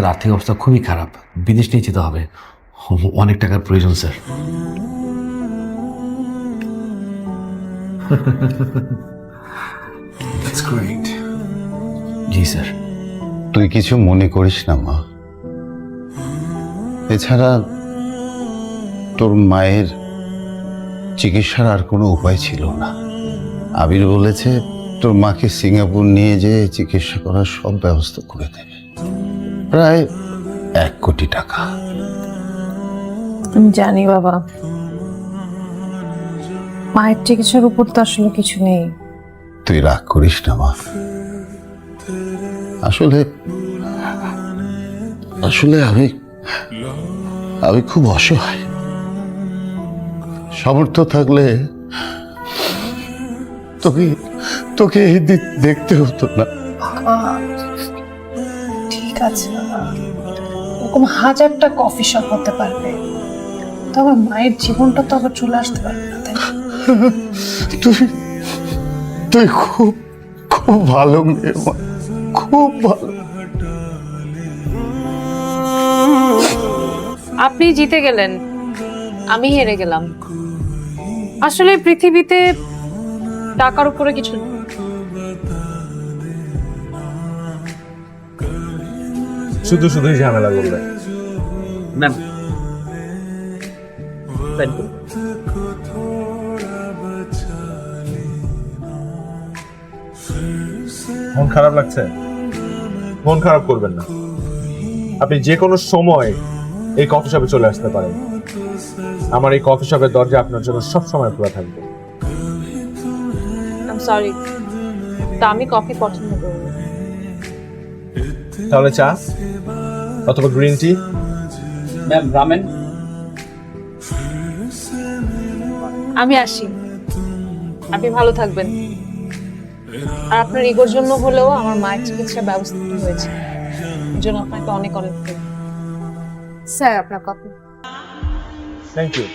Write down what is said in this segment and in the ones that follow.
আমাদের আর্থিক অবস্থা খুবই খারাপ। বিদেশ নিয়ে যেতে হবে। অনেক টাকার প্রয়োজন স্যার। জি স্যার। তুই কিছু মনে করিস না মা। এছাড়া তোর মায়ের চিকিৎসার আর কোনো উপায় ছিল না। আবির বলেছে তোর মাকে সিঙ্গাপুর নিয়ে যেয়ে চিকিৎসা করার সব ব্যবস্থা করে দেবে প্রায় এক কোটি টাকা। আমি জানি বাবা। মায়ের চিকিৎসার উপর তো আসলে কিছু নেই। তুই রাগ করিস না মা। আসলে আসলে আমি আমি খুব অসহায়। সামর্থ্য থাকলে তোকে তোকে দেখতে হতো না। এরকম হাজারটা কফি শপ হতে পারবে। তবে মায়ের জীবনটা তো আবার চলে আসতে পারবে না তাই তুই তুই খুব খুব ভালো মেয়ে মা। খুব ভালো। আপনি জিতে গেলেন। আমি হেরে গেলাম। আসলে পৃথিবীতে টাকার উপরে কিছু নেই। শুধু শুধুই ঝামেলা করলে। ম্যাম সাইন করুন। মন খারাপ লাগছে? মন খারাপ করবেন না। আপনি যে কোনো সময় এই কফি শপে চলে আসতে পারেন। আমার এই কফি শপের দরজা আপনার জন্য সব সময় খোলা থাকবে। সরি তা আমি কফি পছন্দ করি না। তাহলে চা? অথবা গ্রিন টি? ম্যাম রামেন আমি আসি। আপনি ভালো থাকবেন। আর আপনার ইগোর জন্য হলেও আমার মায়ের চিকিৎসার ব্যবস্থা হয়েছে। জন্য আপনাকে অনেক অনেক স্যার আপনার কফি থ্যাংক ইউ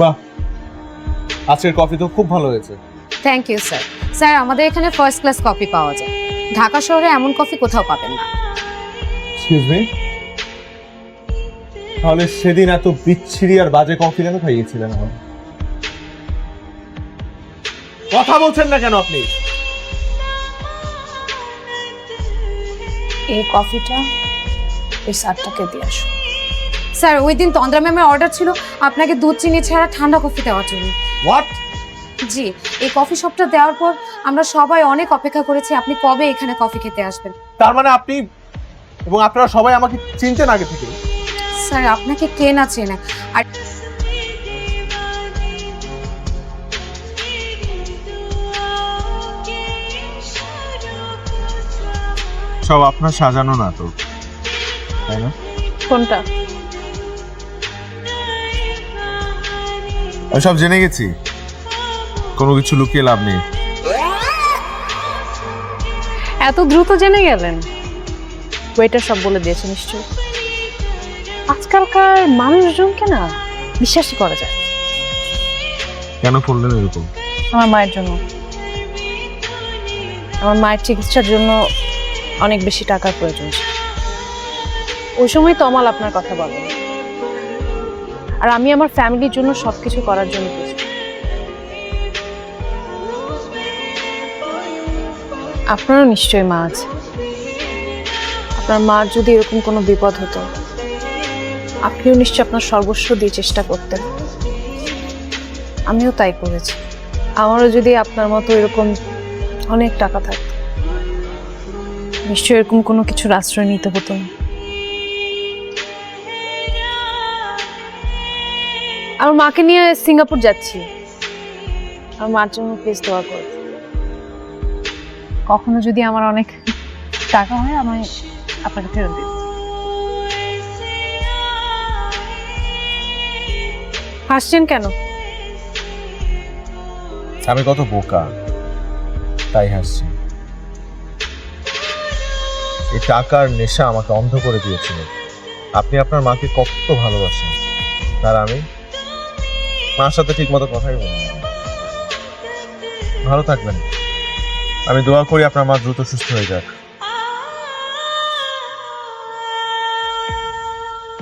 বাহ। আজকের কফি তো খুব ভালো হয়েছে। থ্যাংক ইউ স্যার স্যার আমাদের এখানে ফার্স্ট ক্লাস কফি পাওয়া যায়। ঢাকা শহরে এমন কফি কোথাও পাবেন না। এক্সকিউজ মি তাহলে সেদিন এত বিচ্ছিরি আর বাজে কফি কেন খাইয়েছিলেন আমার কথা বলছেন না কেন আপনি? এই কফিটা এই স্যারটাকে দিয়ে আসুন। স্যার ওই দিন তন্দ্রা ম্যামের অর্ডার ছিল আপনাকে দুধ চিনি ছাড়া ঠান্ডা কফি দেওয়ার জন্য। হোয়াট জি এই কফি শপটা দেওয়ার পর আমরা সবাই অনেক অপেক্ষা করেছি আপনি কবে এখানে কফি খেতে আসবেন? তার মানে আপনি এবং আপনারা সবাই আমাকে চিনতেন আগে থেকে স্যার আপনাকে কে না চেনে? আর সব আপনার সাজানো না তো তাই না? কোনটা? আমি সব জেনে গেছি। কোনো কিছু লুকিয়ে লাভ নেই। এত দ্রুত জেনে গেলেন? ওয়েটার সব বলে দিয়েছে নিশ্চয় আজকালকার মানুষজনকে না বিশ্বাসই করা যায়। কেন করলেন এরকম? আমার মায়ের জন্য। আমার মায়ের চিকিৎসার জন্য অনেক বেশি টাকার প্রয়োজন। ছিল ওই সময় তমাল আপনার কথা বলেন আর আমি আমার ফ্যামিলির জন্য সব কিছু করার জন্য প্রস্তুত। আপনারও নিশ্চয়ই মা আছে। আপনার মার যদি এরকম কোনো বিপদ হতো, আপনিও নিশ্চয়ই আপনার সর্বস্ব দিয়ে চেষ্টা করতেন। আমিও তাই করেছি। আমারও যদি আপনার মতো এরকম অনেক টাকা থাকতো, নিশ্চয়ই এরকম কোনো কিছুর আশ্রয় নিতে হতো না। আমার মাকে নিয়ে সিঙ্গাপুর যাচ্ছি। আমার মার জন্য প্লিজ দোয়া করো। কখনো যদি আমার অনেক টাকা হয় আমায় আপনাকে ফেরত দিন হাসছেন কেন? আমি কত বোকা, তাই হাসছি। এই টাকার নেশা আমাকে অন্ধ করে দিয়েছিল। আপনি আপনার মাকে কত ভালোবাসেন আর আমি মার সাথে ঠিক মতো কথাই বলি ভালো থাকবেন। আমি দোয়া করি আপনার মা দ্রুত সুস্থ হয়ে যাক।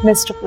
Best of